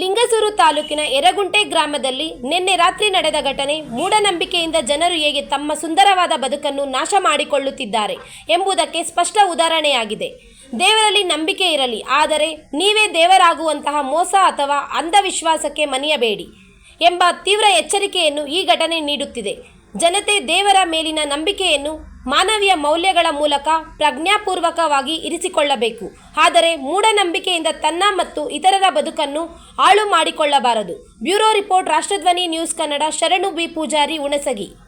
ಲಿಂಗಸೂರು ತಾಲೂಕಿನ ಎರಗುಂಟೆ ಗ್ರಾಮದಲ್ಲಿ ನಿನ್ನೆ ರಾತ್ರಿ ನಡೆದ ಘಟನೆ ಮೂಢನಂಬಿಕೆಯಿಂದ ಜನರು ಹೇಗೆ ತಮ್ಮ ಸುಂದರವಾದ ಬದುಕನ್ನು ನಾಶ ಮಾಡಿಕೊಳ್ಳುತ್ತಿದ್ದಾರೆ ಎಂಬುದಕ್ಕೆ ಸ್ಪಷ್ಟ ಉದಾಹರಣೆಯಾಗಿದೆ. ದೇವರಲ್ಲಿ ನಂಬಿಕೆ ಇರಲಿ, ಆದರೆ ನೀವೇ ದೇವರಾಗುವಂತಹ ಮೋಸ ಅಥವಾ ಅಂಧವಿಶ್ವಾಸಕ್ಕೆ ಮನೆಯಬೇಡಿ ಎಂಬ ತೀವ್ರ ಎಚ್ಚರಿಕೆಯನ್ನು ಈ ಘಟನೆ ನೀಡುತ್ತಿದೆ. ಜನತೆ ದೇವರ ಮೇಲಿನ ನಂಬಿಕೆಯನ್ನು ಮಾನವೀಯ ಮೌಲ್ಯಗಳ ಮೂಲಕ ಪ್ರಜ್ಞಾಪೂರ್ವಕವಾಗಿ ಇರಿಸಿಕೊಳ್ಳಬೇಕು. ಆದರೆ ಮೂಢನಂಬಿಕೆಯಿಂದ ತನ್ನ ಮತ್ತು ಇತರರ ಬದುಕನ್ನು ಹಾಳು ಮಾಡಿಕೊಳ್ಳಬಾರದು. Bureau report, Rashtradhwani news Kannada, Sharanu B Poojari, Hunasagi.